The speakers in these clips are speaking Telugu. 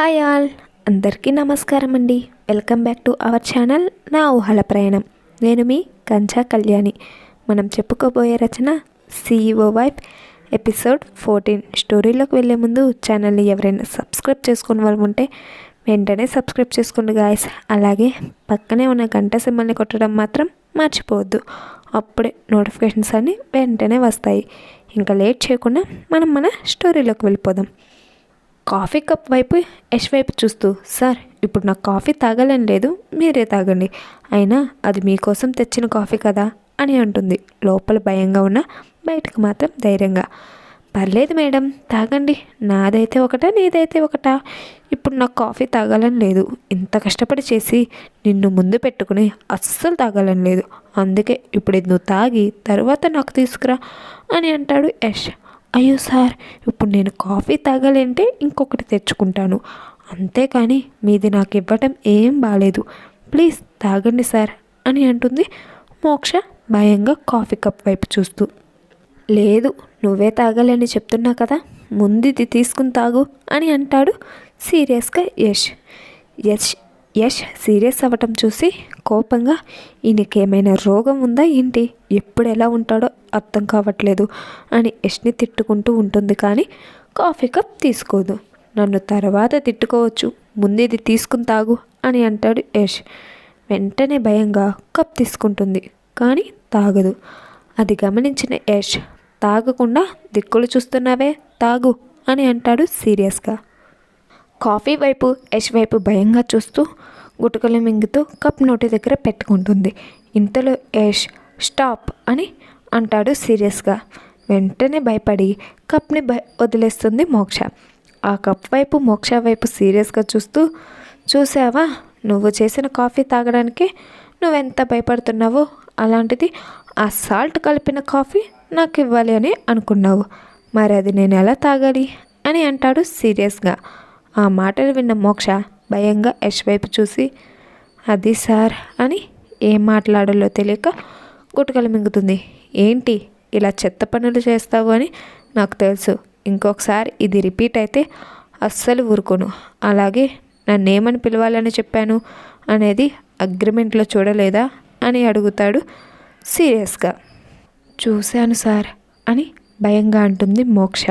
Hi all. అందరికీ నమస్కారం అండి. Welcome back to our channel నా ఊహల ప్రయాణం. నేను మీ కంచా కళ్యాణి. మనం చెప్పుకోబోయే Rachana CEO wife episode fourteen. స్టోరీలోకి వెళ్ళే ముందు ఛానల్ని ఎవరైనా సబ్స్క్రైబ్ చేసుకుని వాళ్ళు ఉంటే వెంటనే సబ్స్క్రైబ్ చేసుకోండి గాయస్. అలాగే పక్కనే ఉన్న గంట సింబల్ని కొట్టడం మాత్రం మర్చిపోవద్దు. అప్పుడే నోటిఫికేషన్స్ అన్నీ వెంటనే వస్తాయి. ఇంకా లేట్ చేయకుండా మనం మన స్టోరీలోకి వెళ్ళిపోదాం. కాఫీ కప్ వైపు యష్ వైపు చూస్తూ సార్ ఇప్పుడు నాకు కాఫీ తాగాలని లేదు మీరే తాగండి. అయినా అది మీకోసం తెచ్చిన కాఫీ కదా అని అంటుంది. లోపల భయంగా ఉన్న బయటకు మాత్రం ధైర్యంగా పర్లేదు మేడం తాగండి. నాదైతే ఒకటా నీదైతే ఒకటా. ఇప్పుడు నాకు కాఫీ తాగాలని లేదు. ఇంత కష్టపడి చేసి నిన్ను ముందు పెట్టుకుని అస్సలు తాగాలని లేదు. అందుకే ఇప్పుడు ఇది నువ్వు తాగి తర్వాత నాకు తీసుకురా అని అంటాడు యష్. అయ్యో సార్ ఇప్పుడు నేను కాఫీ తాగాలంటే ఇంకొకటి తెచ్చుకుంటాను. అంతేకాని మీది నాకు ఇవ్వటం ఏం బాగాలేదు ప్లీజ్ తాగండి సార్ అని అంటుంది మోక్ష భయంగా కాఫీ కప్ వైపు చూస్తూ. లేదు నువ్వే తాగాలని చెప్తున్నా కదా ముందు ఇది తీసుకుని తాగు అని అంటాడు సీరియస్గా యష్. యష్ యష్ సీరియస్ అవ్వటం చూసి కోపంగా ఈయనకేమైనా రోగం ఉందా ఏంటి? ఎప్పుడు ఎలా ఉంటాడో అర్థం కావట్లేదు అని యష్ని తిట్టుకుంటూ ఉంటుంది కానీ కాఫీ కప్ తీసుకోదు. నన్ను తర్వాత తిట్టుకోవచ్చు. ముందు ఇది తీసుకుని తాగు అని అంటాడు యష్. వెంటనే భయంగా కప్ తీసుకుంటుంది కానీ తాగదు. అది గమనించిన యష్ తాగకుండా దిక్కులు చూస్తున్నావే తాగు అని అంటాడు సీరియస్గా. కాఫీ వైపు యష్ వైపు భయంగా చూస్తూ గుటకలు మింగుతూ కప్ నోటి దగ్గర పెట్టుకుంటుంది. ఇంతలో యష్ స్టాప్ అని అంటాడు సీరియస్గా. వెంటనే భయపడి కప్ని భయ వదిలేస్తుంది మోక్ష. ఆ కప్ వైపు మోక్ష వైపు సీరియస్గా చూస్తూ చూసావా? నువ్వు చేసిన కాఫీ తాగడానికి నువ్వెంత భయపడుతున్నావో? అలాంటిది ఆ సాల్ట్ కలిపిన కాఫీ నాకు ఇవ్వాలి అని అనుకున్నావు. మరి అది నేను ఎలా తాగాలి? అని అంటాడు సీరియస్గా. ఆ మాటలు విన్న మోక్ష భయంగా యశ్ వైపు చూసి అది సార్ అని ఏం మాట్లాడాలో తెలియక గుటకలు మింగుతుంది. ఏంటి? ఇలా చెత్త పనులు చేస్తావు అని నాకు తెలుసు. ఇంకొకసారి ఇది రిపీట్ అయితే అస్సలు ఊరుకోను. అలాగే నన్నేమని పిలవాలని చెప్పాను అనేది అగ్రిమెంట్లో చూడలేదా? అని అడుగుతాడు సీరియస్గా. చూశాను సార్ అని భయంగా అంటుంది మోక్ష.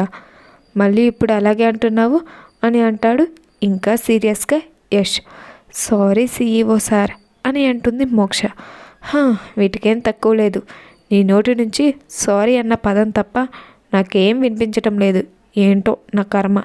మళ్ళీ ఇప్పుడు అలాగే అంటున్నావు? అని అంటాడు. ఇంకా సీరియస్గా యష్ సారీ సీఈఓ సార్ అని అంటుంది మోక్ష. "హా, వీటికేం తక్కువ లేదు. నీ నోటి నుంచి సారీ అన్న పదం తప్ప నాకేం వినిపించటం లేదు. ఏంటో నా కర్మ.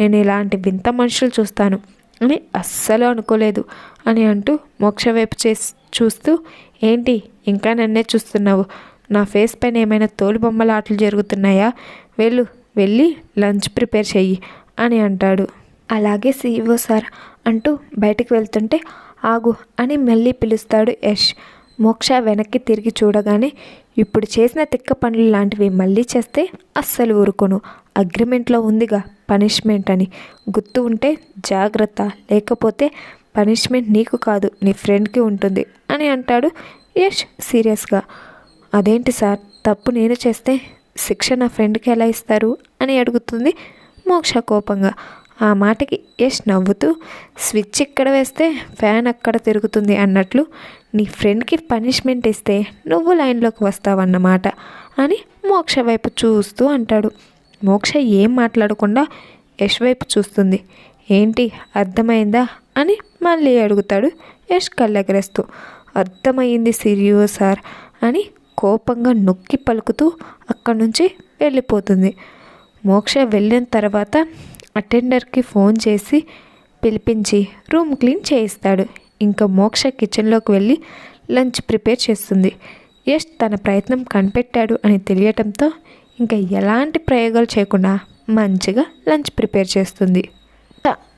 నేను ఇలాంటి వింత మనుషులు చూస్తాను అని అస్సలు అనుకోలేదు అని అంటూ మోక్ష వైపు చేసి చూస్తూ ఏంటి ఇంకా నన్నే చూస్తున్నావు? నా ఫేస్ పైన ఏమైనా తోలు బొమ్మల ఆటలు జరుగుతున్నాయా? వెళ్ళు వెళ్ళి లంచ్ ప్రిపేర్ చెయ్యి. అని అంటాడు. అలాగే సీఈఓ సార్ అంటూ బయటికి వెళ్తుంటే ఆగు అని మళ్ళీ పిలుస్తాడు యష్. మోక్ష వెనక్కి తిరిగి చూడగానే ఇప్పుడు చేసిన తిక్క పనులు లాంటివి మళ్ళీ చేస్తే అస్సలు ఊరుకోను. అగ్రిమెంట్లో ఉందిగా పనిష్మెంట్ అని. గుర్తు ఉంటే జాగ్రత్త. లేకపోతే పనిష్మెంట్ నీకు కాదు నీ ఫ్రెండ్కి ఉంటుంది అని అంటాడు యష్ సీరియస్గా. అదేంటి సార్? తప్పు నేను చేస్తే శిక్ష నా ఫ్రెండ్కి ఎలా ఇస్తారు? అని అడుగుతుంది మోక్ష కోపంగా ఆ మాటకి యష్ నవ్వుతూ స్విచ్ ఇక్కడ వేస్తే ఫ్యాన్ అక్కడ తిరుగుతుంది అన్నట్లు నీ ఫ్రెండ్కి పనిష్మెంట్ ఇస్తే నువ్వు లైన్లోకి వస్తావన్నమాట అని మోక్ష వైపు చూస్తూ అంటాడు. మోక్ష ఏం మాట్లాడకుండా యష్ వైపు చూస్తుంది. ఏంటి అర్థమైందా? అని మళ్ళీ అడుగుతాడు యష్ కళ్ళెగరేస్తూ. అర్థమైంది సిరియో సార్ అని కోపంగా నొక్కి పలుకుతూ అక్కడి నుంచి వెళ్ళిపోతుంది. మోక్ష వెళ్ళిన తర్వాత అటెండర్కి ఫోన్ చేసి పిలిపించి రూమ్ క్లీన్ చేయిస్తాడు. ఇంకా మోక్ష కిచెన్లోకి వెళ్ళి లంచ్ ప్రిపేర్ చేస్తుంది. యష్ తన ప్రయత్నం కనిపెట్టాడు అని తెలియటంతో ఇంకా ఎలాంటి ప్రయోగాలు చేయకుండా మంచిగా లంచ్ ప్రిపేర్ చేస్తుంది.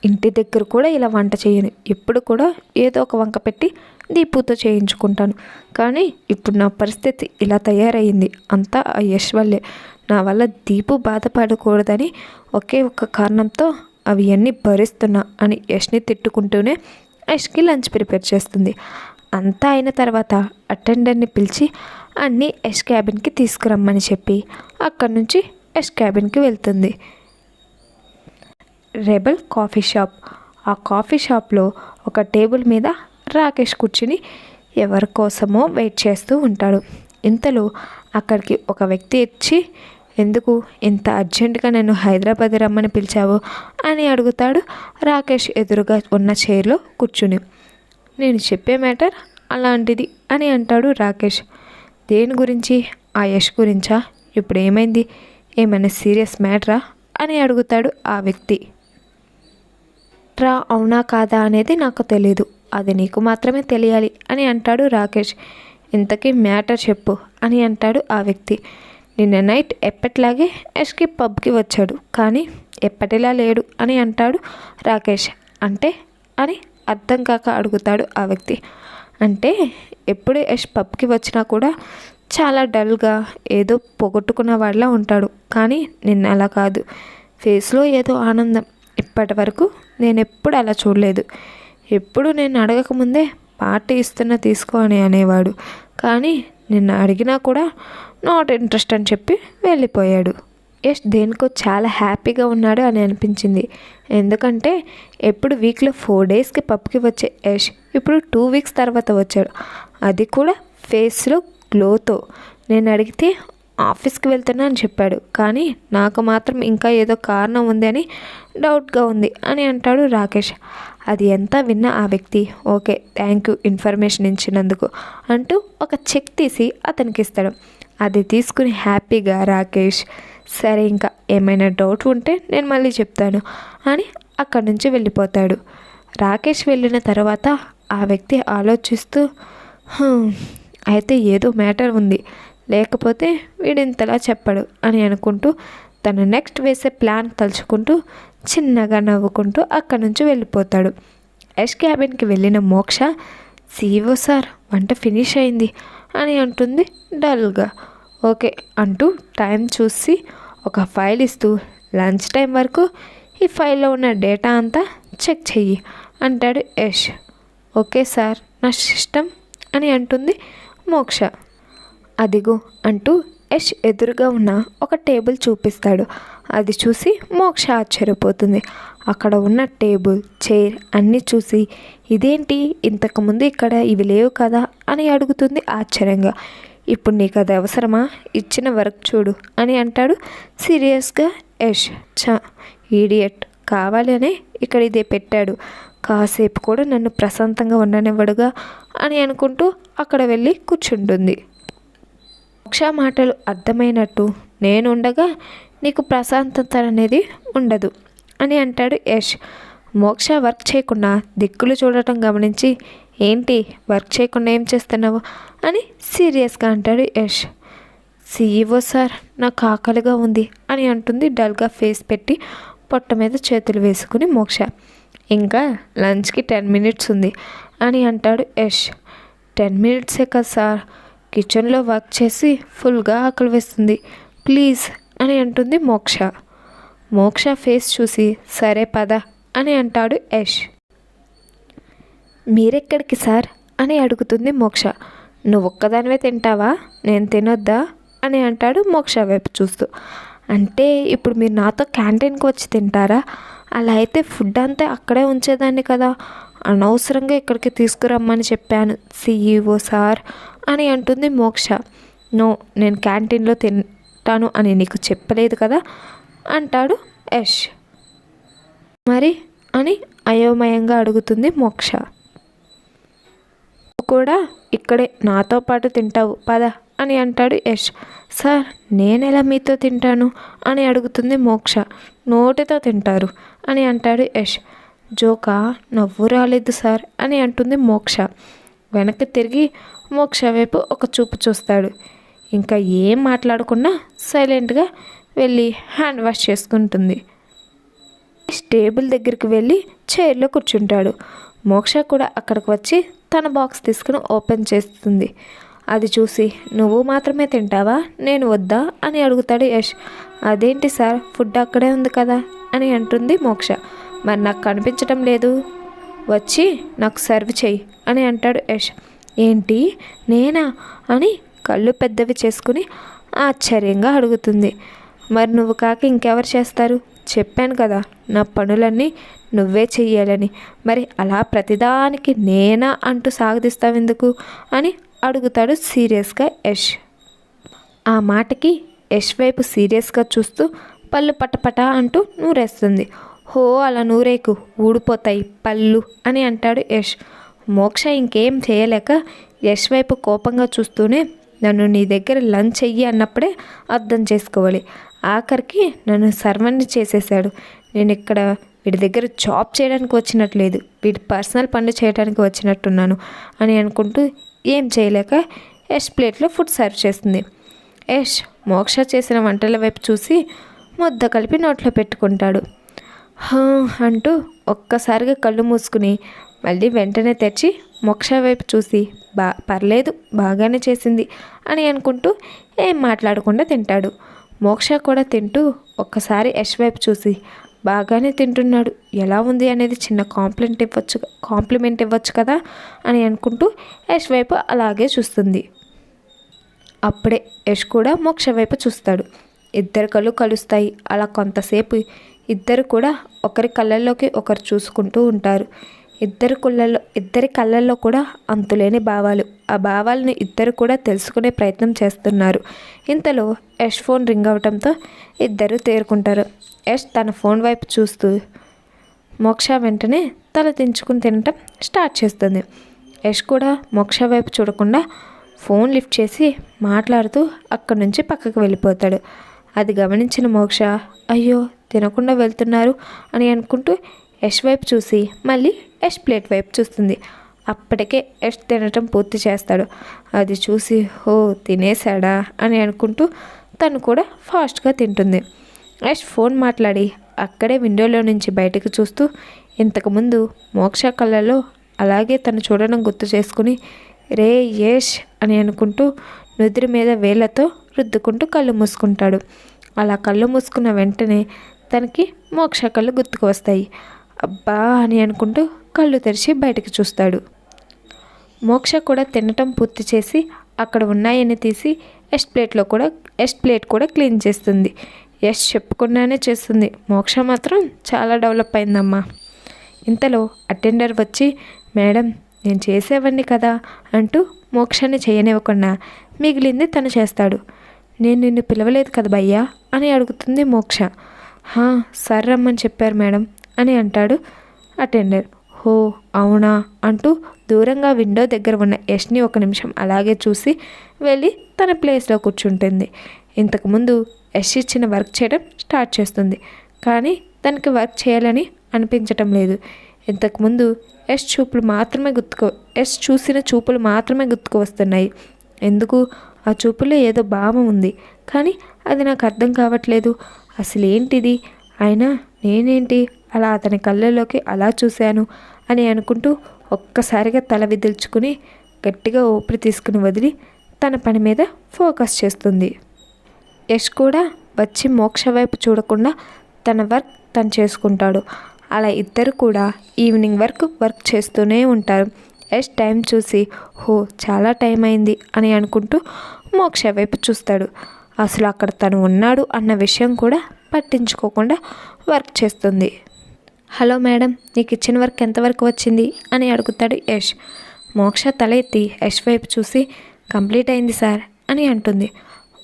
ఇంటి దగ్గర కూడా ఇలా వంట చేయను. ఎప్పుడు కూడా ఏదో ఒక వంక పెట్టి దీపుతో చేయించుకుంటాను. కానీ ఇప్పుడు నా పరిస్థితి ఇలా తయారయ్యింది. అంతా ఆ యశ్ వల్లే. నా వల్ల దీపు బాధపడకూడదని ఒకే ఒక్క కారణంతో అవి అన్నీ భరిస్తున్నా అని యష్ని తిట్టుకుంటూనే యష్కి లంచ్ ప్రిపేర్ చేస్తుంది. అంతా అయిన తర్వాత అటెండర్ని పిలిచి అన్నీ యష్ క్యాబిన్కి తీసుకురమ్మని చెప్పి అక్కడి నుంచి యష్ క్యాబిన్కి వెళ్తుంది. Rebel coffee shop. ఆ కాఫీ షాప్లో ఒక టేబుల్ మీద రాకేష్ కూర్చుని ఎవరి కోసమో వెయిట్ చేస్తూ ఉంటాడు. ఇంతలో అక్కడికి ఒక వ్యక్తి ఇచ్చి ఎందుకు? ఇంత అర్జెంటుగా నన్ను హైదరాబాద్ రమ్మని పిలిచావు? అని అడుగుతాడు రాకేష్ ఎదురుగా ఉన్న చైర్లో కూర్చుని. నేను చెప్పే మ్యాటర్ అలాంటిది అని అంటాడు రాకేష్. దేని గురించి? ఆ యష్ గురించా? ఇప్పుడు ఏమైంది? ఏమైనా సీరియస్ మ్యాటరా? అని అడుగుతాడు ఆ వ్యక్తి. రా అవునా కాదా అనేది నాకు తెలీదు. అది నీకు మాత్రమే తెలియాలి అని అంటాడు రాకేష్. ఇంతకీ మ్యాటర్ చెప్పు అని అంటాడు ఆ వ్యక్తి. నిన్న నైట్ ఎప్పటిలాగే యష్కి పబ్కి వచ్చాడు. కానీ ఎప్పటిలా లేడు అని అంటాడు రాకేష్. అంటే? అని అర్థం కాక అడుగుతాడు ఆ వ్యక్తి. అంటే ఎప్పుడు యష్ పబ్కి వచ్చినా కూడా చాలా డల్గా ఏదో పొగొట్టుకున్న వాళ్ళ ఉంటాడు. కానీ నిన్న అలా కాదు. ఫేస్లో ఏదో ఆనందం. ఇప్పటి వరకు నేను ఎప్పుడు అలా చూడలేదు. ఎప్పుడు నేను అడగకముందే పార్టీ ఇస్తున్న తీసుకో అని అనేవాడు. కానీ నిన్న అడిగినా కూడా నాట్ ఇంట్రెస్ట్ అని చెప్పి వెళ్ళిపోయాడు. యష్ దేనికో చాలా హ్యాపీగా ఉన్నాడు అని అనిపించింది. ఎందుకంటే ఎప్పుడు వీక్లో ఫోర్ డేస్కి పబ్కి వచ్చే యష్ ఇప్పుడు టూ వీక్స్ తర్వాత వచ్చాడు. అది కూడా ఫేస్లో గ్లోతో నేను అడిగితే ఆఫీస్కి వెళ్తున్నా అని చెప్పాడు. కానీ నాకు మాత్రం ఇంకా ఏదో కారణం ఉంది అని డౌట్గా ఉంది అని అంటాడు రాకేష్. అది ఎంత విన్న ఆ వ్యక్తి? ఓకే థ్యాంక్ యూ ఇన్ఫర్మేషన్ ఇచ్చినందుకు అంటూ ఒక చెక్ తీసి అతనికి ఇస్తాడు. అది తీసుకుని హ్యాపీగా రాకేష్ సరే ఇంకా ఏమైనా డౌట్ ఉంటే నేను మళ్ళీ చెప్తాను అని అక్కడి నుంచి వెళ్ళిపోతాడు. రాకేష్ వెళ్ళిన తర్వాత ఆ వ్యక్తి ఆలోచిస్తూ అయితే ఏదో మ్యాటర్ ఉంది. లేకపోతే వీడింతలా చెప్పడు అని అనుకుంటూ తను నెక్స్ట్ వేసే ప్లాన్ తలుచుకుంటూ చిన్నగా నవ్వుకుంటూ అక్కడి నుంచి వెళ్ళిపోతాడు. యష్ క్యాబిన్కి వెళ్ళిన మోక్ష సీఓ సార్ వంట ఫినిష్ అయింది. అని అంటుంది డల్గా. ఓకే అంటూ టైం చూసి ఒక ఫైల్ ఇస్తూ లంచ్ టైం వరకు ఈ ఫైల్లో ఉన్న డేటా అంతా చెక్ చెయ్యి అంటాడు యష్. ఓకే సార్ నా సిస్టమ్ అని అంటుంది మోక్ష. అదిగో అంటూ యష్ ఎదురుగా ఉన్న ఒక టేబుల్ చూపిస్తాడు. అది చూసి మోక్ష ఆశ్చర్యపోతుంది. అక్కడ ఉన్న టేబుల్ చైర్ అన్నీ చూసి ఇదేంటి? ఇంతకుముందు ఇక్కడ ఇవి లేవు కదా? అని అడుగుతుంది ఆశ్చర్యంగా. ఇప్పుడు నీకు అది అవసరమా? ఇచ్చిన వర్క్ చూడు అని అంటాడు సీరియస్గా యష్. చ ఈడియట్. కావాలి ఇక్కడ ఇదే పెట్టాడు. కాసేపు కూడా నన్ను ప్రశాంతంగా ఉండనివ్వడుగా అని అనుకుంటూ అక్కడ వెళ్ళి కూర్చుంటుంది. మోక్ష మాటలు అర్థమైనట్టు నేనుండగా నీకు ప్రశాంతత అనేది ఉండదు అని అంటాడు యష్. మోక్ష వర్క్ చేయకుండా దిక్కులు చూడటం గమనించి ఏంటి వర్క్ చేయకుండా ఏం చేస్తున్నావు? అని సీరియస్గా అంటాడు యష్. సీఈఓ సార్ నాకు ఆకలిగా ఉంది అని అంటుంది డల్గా ఫేస్ పెట్టి పొట్ట మీద చేతులు వేసుకుని మోక్ష. ఇంకా లంచ్కి టెన్ మినిట్స్ ఉంది అని అంటాడు యష్. టెన్ మినిట్సే కదా సార్ కిచెన్లో వర్క్ చేసి ఫుల్గా ఆకలి వేస్తుంది. ప్లీజ్ అని అంటుంది మోక్ష. మోక్ష ఫేస్ చూసి సరే పద అని అంటాడు యష్. మీరెక్కడికి సార్? అని అడుగుతుంది మోక్ష. నువ్వు ఒక్కదానివే తింటావా? నేను తినొద్దా? అని అంటాడు మోక్ష వైపు చూస్తూ. అంటే ఇప్పుడు మీరు నాతో క్యాంటీన్కి వచ్చి తింటారా? అలా అయితే ఫుడ్ అంతా అక్కడే ఉంచేదాన్ని కదా. అనవసరంగా ఇక్కడికి తీసుకురమ్మని చెప్పాను. సిఈఓ సార్ అని అంటుంది మోక్ష. నో నేను క్యాంటీన్లో తింటాను అని నీకు చెప్పలేదు కదా? అంటాడు యష్. మరి? అని అయోమయంగా అడుగుతుంది మోక్ష. కూడా ఇక్కడే నాతో పాటు తింటావు పద అని అంటాడు యష్. సార్ నేనెలా మీతో తింటాను? అని అడుగుతుంది మోక్ష. నోటితో తింటారు అని అంటాడు యష్. జోకా నవ్వు రాలేదు సార్ అని అంటుంది మోక్ష. వెనక్కి తిరిగి మోక్ష వైపు ఒక చూపు చూస్తాడు. ఇంకా ఏం మాట్లాడకుండా సైలెంట్గా వెళ్ళి హ్యాండ్ వాష్ చేసుకుంటుంది. టేబుల్ దగ్గరికి వెళ్ళి చైర్లో కూర్చుంటాడు. మోక్ష కూడా అక్కడికి వచ్చి తన బాక్స్ తీసుకుని ఓపెన్ చేస్తుంది. అది చూసి నువ్వు మాత్రమే తింటావా? నేను వద్దా? అని అడుగుతాడు యష్. అదేంటి సార్? ఫుడ్ అక్కడే ఉంది కదా? అని అంటుంది మోక్ష. మరి నాకు కనిపించడం లేదు. వచ్చి నాకు సర్వ్ చెయ్యి అని అంటాడు యష్. ఏంటి? నేనా? అని కళ్ళు పెద్దవి చేసుకుని ఆశ్చర్యంగా అడుగుతుంది. మరి నువ్వు కాక ఇంకెవరు చేస్తారు? చెప్పాను కదా నా పనులన్నీ నువ్వే చెయ్యాలని. మరి అలా ప్రతిదానికి నేనా అంటూ సాగదీస్తావెందుకు? అని అడుగుతాడు సీరియస్గా యష్. ఆ మాటకి యష్ వైపు సీరియస్గా చూస్తూ పళ్ళు పటపట అంటూ నూరేస్తుంది. హో అలా నూరేకు ఊడిపోతాయి పళ్ళు అని అంటాడు యష్. మోక్ష ఇంకేం చేయలేక యష్ వైపు కోపంగా చూస్తూనే నన్ను నీ దగ్గర లంచ్ చెయ్యి అన్నప్పుడే అర్థం చేసుకోవాలి. ఆఖరికి నన్ను సర్వెంట్ చేసేసాడు నేను ఇక్కడ వీడి దగ్గర జాబ్ చేయడానికి వచ్చినట్లేదు వీడి పర్సనల్ పనులు చేయడానికి వచ్చినట్టున్నాను అని అనుకుంటూ ఏం చేయలేక యష్ ప్లేట్లో ఫుడ్ సర్వ్ చేస్తుంది. యష్ మోక్ష చేసిన వంటల వైపు చూసి ముద్ద కలిపి నోట్లో పెట్టుకుంటాడు. అంటూ ఒక్కసారిగా కళ్ళు మూసుకుని మళ్ళీ వెంటనే తెచ్చి మోక్ష వైపు చూసి బా పర్లేదు బాగానే చేసింది అని అనుకుంటూ ఏం మాట్లాడకుండా తింటాడు. మోక్ష కూడా తింటూ ఒక్కసారి యష్ వైపు చూసి బాగానే తింటున్నాడు. ఎలా ఉంది అనేది చిన్న కాంప్లిమెంట్ ఇవ్వచ్చు కాంప్లిమెంట్ ఇవ్వచ్చు కదా అని అనుకుంటూ యష్ వైపు అలాగే చూస్తుంది. అప్పుడే యష్ కూడా మోక్ష వైపు చూస్తాడు. ఇద్దరు కళ్ళు కలుస్తాయి. అలా కొంతసేపు ఇద్దరు కూడా ఒకరి కళ్ళల్లోకి ఒకరు చూసుకుంటూ ఉంటారు. ఇద్దరు కళ్ళల్లో ఇద్దరి కళ్ళల్లో కూడా అంతులేని భావాలు. ఆ భావాలను ఇద్దరు కూడా తెలుసుకునే ప్రయత్నం చేస్తున్నారు. ఇంతలో యష్ ఫోన్ రింగ్ అవటంతో ఇద్దరు తేరుకుంటారు. యష్ తన ఫోన్ వైపు చూస్తూ మోక్ష వెంటనే తల దించుకుని తినటం స్టార్ట్ చేస్తుంది. యష్ కూడా మోక్ష వైపు చూడకుండా ఫోన్ లిఫ్ట్ చేసి మాట్లాడుతూ అక్కడి నుంచి పక్కకు వెళ్ళిపోతాడు. అది గమనించిన మోక్ష అయ్యో తినకుండా వెళ్తున్నారు అని అనుకుంటూ యష్ వైపు చూసి మళ్ళీ యష్ ప్లేట్ వైపు చూస్తుంది. అప్పటికే యష్ తినటం పూర్తి చేస్తాడు. అది చూసి ఓ తినేశాడా అని అనుకుంటూ తను కూడా ఫాస్ట్గా తింటుంది. యష్ ఫోన్ మాట్లాడి అక్కడే విండోలో నుంచి బయటకు చూస్తూ ఇంతకుముందు మోక్ష కళ్ళలో అలాగే తను చూడడం గుర్తు చేసుకుని రే యష్ అని అనుకుంటూ నుదిరి మీద వేళ్ళతో రుద్దుకుంటూ కళ్ళు మూసుకుంటాడు. అలా కళ్ళు మూసుకున్న వెంటనే తనకి మోక్ష కళ్ళు గుర్తుకు వస్తాయి. అబ్బా అని అనుకుంటూ కళ్ళు తెరిచి బయటకు చూస్తాడు. మోక్ష కూడా తినటం పూర్తి చేసి అక్కడ ఉన్నాయని తీసి ఎస్ట్ ప్లేట్లో కూడా ఎస్ట్ ప్లేట్ కూడా క్లీన్ చేస్తుంది. ఎస్ చెప్పుకున్నానే చేస్తుంది. మోక్ష మాత్రం చాలా డెవలప్ అయిందమ్మా. ఇంతలో అటెండర్ వచ్చి మేడం నేను చేసేవాడిని కదా అంటూ మోక్షాన్ని చేయనివ్వకుండా మిగిలింది తను చేస్తాడు. నేను నిన్ను పిలవలేదు కదా భయ్యా అని అడుగుతుంది మోక్ష. సర్ రమ్మని చెప్పారు మేడం అని అంటాడు అటెండర్. హో అవునా? అంటూ దూరంగా విండో దగ్గర ఉన్న యష్ని ఒక నిమిషం అలాగే చూసి వెళ్ళి తన ప్లేస్లో కూర్చుంటుంది. ఇంతకుముందు యష్ ఇచ్చిన వర్క్ చేయడం స్టార్ట్ చేస్తుంది. కానీ తనకి వర్క్ చేయాలని అనిపించటం లేదు. ఇంతకుముందు యష్ చూపులు మాత్రమే గుర్తుకు యష్ చూసిన చూపులు మాత్రమే గుర్తుకు వస్తున్నాయి. ఎందుకు? ఆ చూపులో ఏదో భావం ఉంది. కానీ అది నాకు అర్థం కావట్లేదు. అసలు ఏంటిది అయినా నేనేంటి? అలా అతని కళ్ళల్లోకి అలా చూశాను అని అనుకుంటూ ఒక్కసారిగా తల విదిల్చుకుని గట్టిగా ఊపిరి తీసుకుని వదిలి తన పని మీద ఫోకస్ చేస్తుంది. యష్ కూడా వచ్చి మోక్ష వైపు చూడకుండా తన వర్క్ తను చేసుకుంటాడు. అలా ఇద్దరు కూడా ఈవినింగ్ వరకు వర్క్ చేస్తూనే ఉంటారు. యష్ టైం చూసి హో చాలా టైం అయింది అని అనుకుంటూ మోక్ష వైపు చూస్తాడు. అసలు అక్కడ తను ఉన్నాడు అన్న విషయం కూడా పట్టించుకోకుండా వర్క్ చేస్తుంది. హలో మేడం నీకు ఇచ్చిన వర్క్ ఎంతవరకు వచ్చింది? అని అడుగుతాడు యష్. మోక్ష తల ఎత్తి యష్ వైపు చూసి కంప్లీట్ అయింది సార్ అని అంటుంది.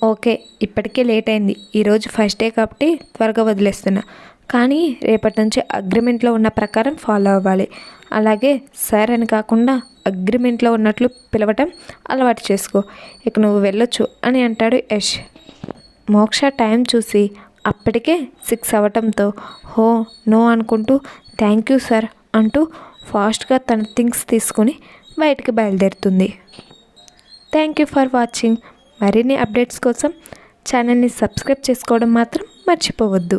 ఓకే ఇప్పటికే లేట్ అయింది. ఈరోజు ఫస్ట్ డే కాబట్టి త్వరగా వదిలేస్తున్నా. కానీ రేపటి నుంచి అగ్రిమెంట్లో ఉన్న ప్రకారం ఫాలో అవ్వాలి. అలాగే సార్ అని కాకుండా అగ్రిమెంట్లో ఉన్నట్లు పిలవటం అలవాటు చేసుకో. ఇక నువ్వు వెళ్ళొచ్చు అని అంటాడు యష్. మోక్ష టైం చూసి అప్పటికే సిక్స్ అవ్వటంతో హో నో అనుకుంటూ థ్యాంక్ యూ సార్ అంటూ ఫాస్ట్గా తన థింగ్స్ తీసుకుని బయటికి బయలుదేరుతుంది. Thank you for watching. మరిన్ని అప్డేట్స్ కోసం ఛానల్ని సబ్స్క్రైబ్ చేసుకోవడం మాత్రం మర్చిపోవద్దు.